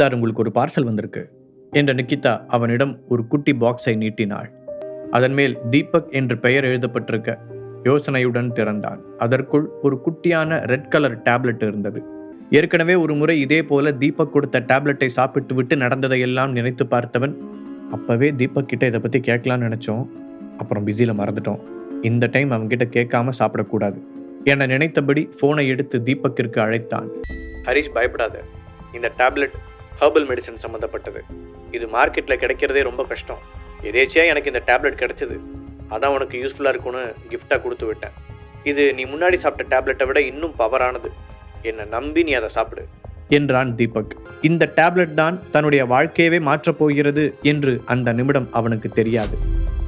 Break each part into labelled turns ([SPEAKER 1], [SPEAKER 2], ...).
[SPEAKER 1] Sir உங்களுக்கு ஒரு parcel வந்திருக்கு என்ற நிக்கிதா அவனிடம் ஒரு குட்டி பாக்ஸை நீட்டினாள். அதன் மேல் தீபக் என்று பெயர் எழுதப்பட்டிருக்க யோசனையுடன் திறந்தான். அதற்குள் ஒரு குட்டியான ரெட் கலர் டேப்லெட் இருந்தது. ஏற்கனவே ஒரு முறை இதே போல தீபக் கொடுத்த டேப்லெட்டை சாப்பிட்டு விட்டு நடந்ததையெல்லாம் நினைத்து பார்த்தவன் அப்பவே தீபக் கிட்ட இதை பத்தி கேட்கலாம்னு நினைச்சோம். அப்புறம் பிஸியில் மறந்துட்டோம். இந்த டைம் அவன்கிட்ட கேட்காம சாப்பிடக்கூடாது என நினைத்தபடி ஃபோனை எடுத்து தீபக்கிற்கு அழைத்தான். ஹரிஷ் பயப்படாத. இந்த டேப்லெட் ஹர்பல் மெடிசன் சம்மந்தப்பட்டது இது மார்க்கெட்டில் கிடைக்கிறதே ரொம்ப கஷ்டம். எதேச்சியாக எனக்கு இந்த டேப்லெட் கிடைச்சிது. அதான் உனக்கு யூஸ்ஃபுல்லாக இருக்கும்னு கிஃப்டாக கொடுத்து விட்டேன். இது நீ முன்னாடி சாப்பிட்ட டேப்லெட்டை விட இன்னும் பவரானது என்னை நம்பி நீ அதை சாப்பிடு. என்றான் தீபக். இந்த டேப்லெட் தான் தன்னுடைய வாழ்க்கையவே மாற்றப் போகிறது என்று அந்த நிமிடம் அவனுக்கு தெரியாது.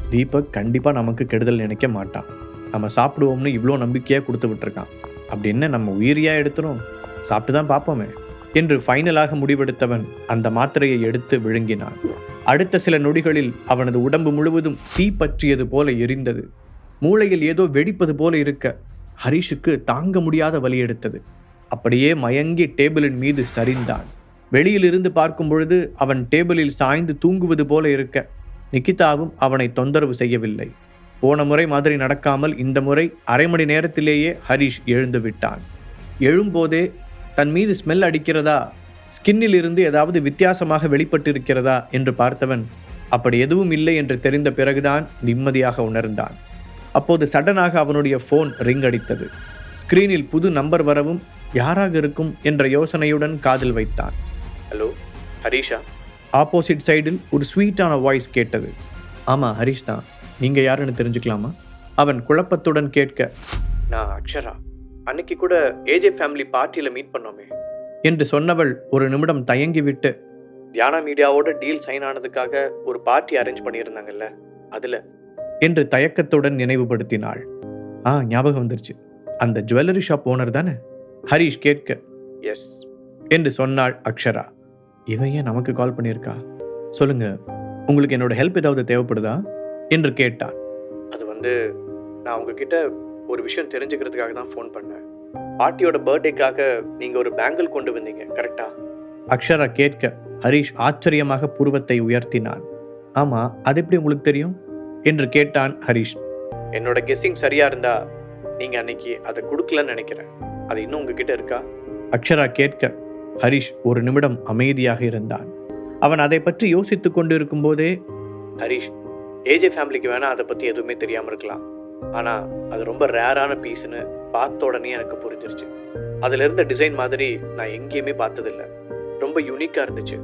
[SPEAKER 1] தீபக் கண்டிப்பாக நமக்கு கெடுதல் நினைக்க மாட்டான். நம்ம சாப்பிடுவோம்னு இவ்வளோ நம்பிக்கையாக கொடுத்து விட்டுருக்கான். அப்படி என்ன நம்ம உயிரியா எடுத்துரும்? சாப்பிட்டு தான் பார்ப்போமே. என்று ஃபைனலாக முடிவெடுத்தவன் அந்த மாத்திரையை எடுத்து விழுங்கினான். அடுத்த சில நொடிகளில் அவனது உடம்பு முழுவதும் தீ பற்றியது போல எரிந்தது. மூளையில் ஏதோ வெடிப்பது போல இருக்க ஹரிஷுக்கு தாங்க முடியாத வலி எடுத்தது. அப்படியே மயங்கி டேபிளின் மீது சரிந்தான். வெளியிலிருந்து பார்க்கும் பொழுது அவன் டேபிளில் சாய்ந்து தூங்குவது போல இருக்க நிக்கிதாவும் அவனை தொந்தரவு செய்யவில்லை. போன முறை மாதிரி நடக்காமல் இந்த முறை அரை மணி நேரத்திலேயே ஹரிஷ் எழுந்து விட்டான். எழும்போதே தன் மீது ஸ்மெல் அடிக்கிறதா? ஸ்கின்னில் இருந்து ஏதாவது வித்தியாசமாக வெளிப்பட்டு இருக்கிறதா என்று பார்த்தவன் அப்படி எதுவும் இல்லை என்று தெரிந்த பிறகுதான் நிம்மதியாக உணர்ந்தான். அப்போது சடனாக அவனுடைய ஃபோன் ரிங் அடித்தது. ஸ்கிரீனில் புது நம்பர் வரவும் யாராக இருக்கும்? என்ற யோசனையுடன் காதில் வைத்தான். ஹலோ ஹரிஷா? ஆப்போசிட் சைடில் ஒரு ஸ்வீட்டான வாய்ஸ் கேட்டது. ஆமாம் ஹரிஷ் தான். நீங்கள் யாருன்னு தெரிஞ்சுக்கலாமா? அவன் குழப்பத்துடன் கேட்க நான் அக்ஷரா. அன்னைக்கு கூட ஏஜே ஃபேமிலி பார்ட்டியில் மீட் பண்ணோமே. என்று சொன்னவள் ஒரு நிமிடம் தயங்கி விட்டு தியானா மீடியாவோட டீல் சைன் ஆனதுக்காக ஒரு பார்ட்டி அரேஞ்ச் பண்ணியிருந்தாங்கல்ல அதில். என்று தயக்கத்துடன் நினைவுபடுத்தினாள். ஆ ஞாபகம் வந்துருச்சு. அந்த ஜுவல்லரி ஷாப் ஓனர் தானே? ஹரிஷ் கேட்க. எஸ் என்று சொன்னாள் அக்ஷரா. இவன் ஏன் நமக்கு கால் பண்ணியிருக்கா? சொல்லுங்க உங்களுக்கு என்னோட ஹெல்ப் ஏதாவது தேவைப்படுதா? என்று கேட்டான். அது வந்து நான் உங்ககிட்ட ஒரு விஷயம் தெரிஞ்சுக்கிறதுக்காக தான் ஃபோன் பண்ணேன். பாட்டியோட பர்த்டேக்காக நீங்க ஒரு பேங்கிள் கொண்டு வந்தீங்க கரெக்டா அக்ஷரா கேட்க ஹரிஷ் ஆச்சரியமாக புருவத்தை உயர்த்தினான். ஆமா அது எப்படி உங்களுக்கு தெரியும்? என்று கேட்டான் ஹரிஷ். என்னோட கெஸ்ஸிங் சரியா இருந்தா நீங்க அன்னைக்கு அதை கொடுக்கலன்னு நினைக்கிறேன். அது இன்னும் உங்ககிட்ட இருக்கா? அக்ஷரா கேட்க ஹரிஷ் ஒரு நிமிடம் அமைதியாக இருந்தான். அவன் அதை பற்றி யோசித்துக் கொண்டிருக்கும் போதே ஹரிஷ் ஏஜே ஃபேமிலிக்கு வேணா அதை பத்தி எதுவுமே தெரியாம இருக்கலாம். ஆனா அது ரொம்ப ரேரான பீஸ்னு பார்த்த உடனே எனக்கு புரிஞ்சிருச்சு. அதுல இருந்த டிசைன் மாதிரி நான் எங்கேயுமே பார்த்ததில்ல. ரொம்ப யூனிக்கா இருந்துச்சு.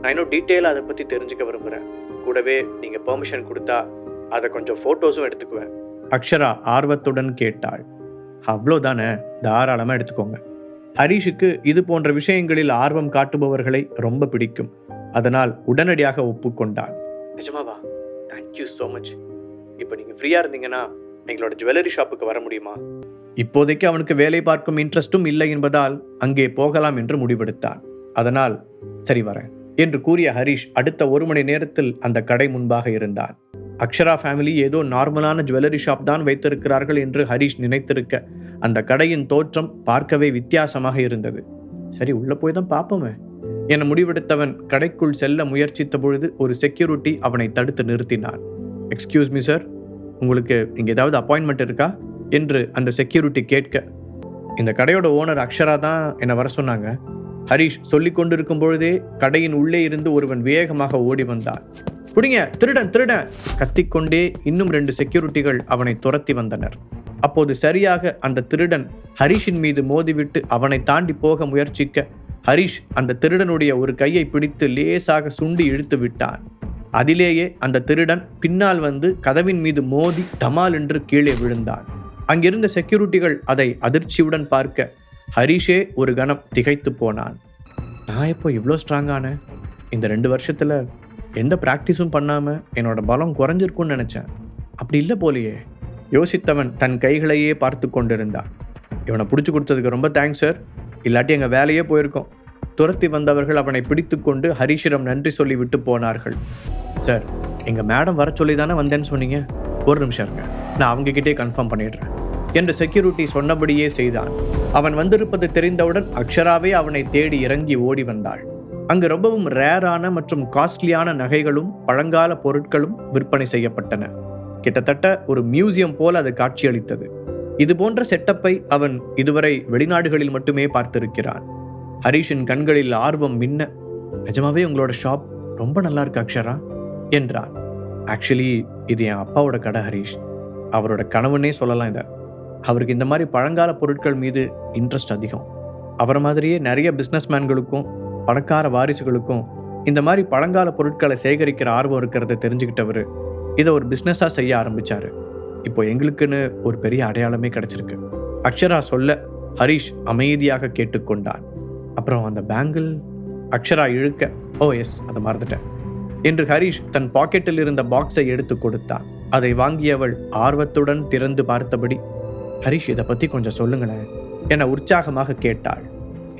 [SPEAKER 1] நான் இன்னும் டீட்டெயிலாக அதை பத்தி தெரிஞ்சுக்க விரும்புறேன். கூடவே நீங்க பெர்மிஷன் கொடுத்தா அதை கொஞ்சம் ஃபோட்டோஸும் எடுத்துக்குவேன். அக்ஷரா ஆர்வத்துடன் கேட்டாள். அவ்வளோதானே? தாராளமாக எடுத்துக்கோங்க. ஹரிஷுக்கு இது போன்ற விஷயங்களில் ஆர்வம் காட்டுபவர்களை ரொம்ப பிடிக்கும். அதனால் உடனடியாக ஒப்புக்கொண்டான் நிஜமாவா? தேங்க்யூ ஸோ மச் இப்போ நீங்கள் ஃப்ரீயாக இருந்தீங்கன்னா எங்களோட ஜுவல்லரி ஷாப்புக்கு வர முடியுமா? இப்போதைக்கு அவனுக்கு வேலை பார்க்கும் இன்ட்ரெஸ்டும் இல்லை என்பதால் அங்கே போகலாம் என்று முடிவெடுத்தான். அதனால் சரி வரேன் என்று கூறிய ஹரீஷ் அடுத்த ஒரு மணி நேரத்தில் அந்த கடை முன்பாக இருந்தான். அக்ஷரா ஃபேமிலி ஏதோ நார்மலான ஜுவல்லரி ஷாப் தான் வைத்திருக்கிறார்கள் என்று ஹரீஷ் நினைத்திருக்க அந்த கடையின் தோற்றம் பார்க்கவே வித்தியாசமாக இருந்தது. சரி உள்ளே போய் தான் பார்ப்போமே என முடிவெடுத்தவன் கடைக்குள் செல்ல முயற்சித்த பொழுது ஒரு செக்யூரிட்டி அவனை தடுத்து நிறுத்தினான். எக்ஸ்கியூஸ் மீ சார் உங்களுக்கு இங்கே ஏதாவது அப்பாயின்மெண்ட் இருக்கா? என்று அந்த செக்யூரிட்டி கேட்க இந்த கடையோட ஓனர் அக்ஷரா தான் என்னை வர சொன்னாங்க. ஹரிஷ் சொல்லி கொண்டிருக்கும் பொழுதே கடையின் உள்ளே இருந்து ஒருவன் வேகமாக ஓடி வந்தான். குடிங்க திருடன் திருடன்! கத்திக்கொண்டே இன்னும் ரெண்டு செக்யூரிட்டிகள் அவனை துரத்தி வந்தனர். அப்போது சரியாக அந்த திருடன் ஹரிஷின் மீது மோதிவிட்டு அவனை தாண்டி போக முயற்சிக்க ஹரிஷ் அந்த திருடனுடைய ஒரு கையை பிடித்து லேசாக சுண்டி இழுத்து விட்டான். அதிலேயே அந்த திருடன் பின்னால் வந்து கதவின் மீது மோதி தமால் என்று கீழே விழுந்தான். அங்கிருந்த செக்யூரிட்டிகள் அதை அதிர்ச்சியுடன் பார்க்க ஹரிஷே ஒரு கணம் திகைத்து போனான். நான் இப்போ இவ்வளோ ஸ்ட்ராங்கான இந்த ரெண்டு வருஷத்தில் எந்த ப்ராக்டிஸும் பண்ணாமல் என்னோட பலம் குறைஞ்சிருக்கும்னு நினச்சேன். அப்படி இல்லை போலியே. யோசித்தவன் தன் கைகளையே பார்த்து கொண்டிருந்தான். இவனை பிடிச்சி கொடுத்ததுக்கு ரொம்ப தேங்க்ஸ் சார் இல்லாட்டி எங்கள் வேலையே போயிருக்கோம். துரத்தி வந்தவர்கள் அவனை பிடித்துக்கொண்டு ஹரீஷிடம் நன்றி சொல்லி விட்டு போனார்கள். சார் எங்கள் மேடம் வர சொல்லி தானே வந்தேன்னு சொன்னீங்க? ஒரு நிமிஷம் இருங்க. நான் அவங்ககிட்டே கன்ஃபார்ம் பண்ணிடுறேன். என்று செக்யூரிட்டி சொன்னபடியே செய்தான். அவன் வந்திருப்பது தெரிந்தவுடன் அக்ஷராவே அவனை தேடி இறங்கி ஓடி வந்தாள். அங்கு ரொம்பவும் ரேரான மற்றும் காஸ்ட்லியான நகைகளும் பழங்கால பொருட்களும் விற்பனை செய்யப்பட்டன. கிட்டத்தட்ட ஒரு மியூசியம் போல் அது காட்சியளித்தது. இது போன்ற செட்டப்பை அவன் இதுவரை வெளிநாடுகளில் மட்டுமே பார்த்திருக்கிறான். ஹரிஷின் கண்களில் ஆர்வம் மின்ன நிஜமாவே உங்களோட ஷாப் ரொம்ப நல்லா இருக்கு அக்ஷரா? என்றான். ஆக்சுவலி இது என் அப்பாவோட கடை ஹரிஷ். அவரோட கனவுன்னே சொல்லலாம் இதை. அவருக்கு இந்த மாதிரி பழங்கால பொருட்கள் மீது இன்ட்ரெஸ்ட் அதிகம். அவரை மாதிரியே நிறைய பிஸ்னஸ்மேன்களுக்கும் பணக்கார வாரிசுகளுக்கும் இந்த மாதிரி பழங்கால பொருட்களை சேகரிக்கிற ஆர்வம் இருக்கிறத தெரிஞ்சுக்கிட்டவர் இதை ஒரு பிஸ்னஸாக செய்ய ஆரம்பிச்சாரு. இப்போ எங்களுக்குன்னு ஒரு பெரிய அடையாளமே கிடச்சிருக்கு. அக்ஷரா சொல்ல ஹரிஷ் அமைதியாக கேட்டுக்கொண்டான். அப்புறம் அந்த பேங்கிள் அக்ஷரா இழுக்க ஓ எஸ் அதை மறந்துட்டேன். என்று ஹரிஷ் தன் பாக்கெட்டில் இருந்த பாக்ஸை எடுத்து கொடுத்தான். அதை வாங்கியவள் ஆர்வத்துடன் திறந்து பார்த்தபடி ஹரிஷ் இதை பற்றி கொஞ்சம் சொல்லுங்களேன் என உற்சாகமாக கேட்டாள்.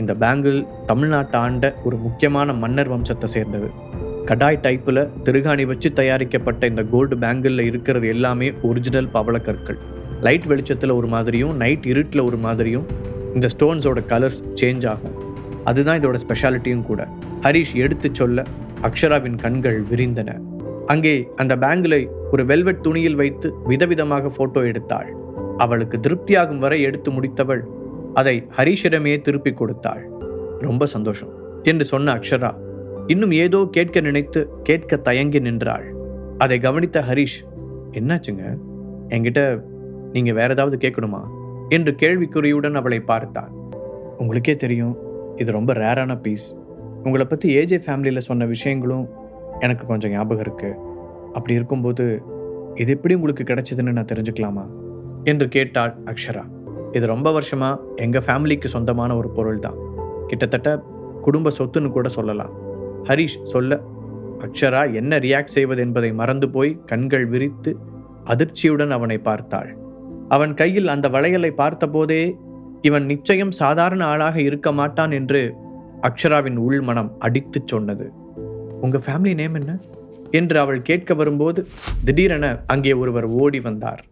[SPEAKER 1] இந்த பேங்கிள் தமிழ்நாட்டை ஆண்ட ஒரு முக்கியமான மன்னர் வம்சத்தை சேர்ந்தது. கடாய் டைப்பில் திருகாணி வச்சு தயாரிக்கப்பட்ட இந்த கோல்டு பேங்கிளில் இருக்கிறது எல்லாமே ஒரிஜினல் பவளக்கற்கள். லைட் வெளிச்சத்தில் ஒரு மாதிரியும் நைட் இருட்டில் ஒரு மாதிரியும் இந்த ஸ்டோன்ஸோட கலர்ஸ் சேஞ்ச் ஆகும். அதுதான் இதோட ஸ்பெஷாலிட்டியும் கூட. ஹரிஷ் எடுத்து சொல்ல அக்ஷராவின் கண்கள் விரிந்தன. அங்கே அந்த பேங்கிலை ஒரு வெல்வெட் துணியில் வைத்து விதவிதமாக போட்டோ எடுத்தாள். அவளுக்கு திருப்தியாகும் வரை எடுத்து முடித்தவள் அதை ஹரீஷிடமே திருப்பி கொடுத்தாள். ரொம்ப சந்தோஷம் என்று சொன்ன அக்ஷரா இன்னும் ஏதோ கேட்க நினைத்து கேட்க தயங்கி நின்றாள். அதை கவனித்த ஹரிஷ் என்னாச்சுங்க? என்கிட்ட நீங்கள் வேற ஏதாவது கேட்கணுமா? என்று கேள்விக்குறியுடன் அவளை பார்த்தான். உங்களுக்கே தெரியும் இது ரொம்ப ரேரான பீஸ். உங்களை பற்றி ஏஜே ஃபேமிலியில் சொன்ன விஷயங்களும் எனக்கு கொஞ்சம் ஞாபகம் இருக்குது அப்படி இருக்கும்போது இது எப்படி உங்களுக்கு கிடைச்சதுன்னு நான் தெரிஞ்சுக்கலாமா? என்று கேட்டாள் அக்ஷரா. இது ரொம்ப வருஷமா எங்கள் ஃபேமிலிக்கு சொந்தமான ஒரு பொருள் தான். கிட்டத்தட்ட குடும்ப சொத்துன்னு கூட சொல்லலாம். ஹரிஷ் சொல்ல அக்ஷரா என்ன ரியாக்ட் செய்வது என்பதை மறந்து போய் கண்கள் விரித்து அதிர்ச்சியுடன் அவனை பார்த்தாள். அவன் கையில் அந்த வளையலை பார்த்தபோதே இவன் நிச்சயம் சாதாரண ஆளாக இருக்க மாட்டான் என்று அக்ஷராவின் உள்மனம் அடித்துச் சொன்னது. உங்க ஃபேமிலி நேம் என்ன? என்று அவள் கேட்க வரும்போது திடீரென அங்கே ஒருவர் ஓடி வந்தார்.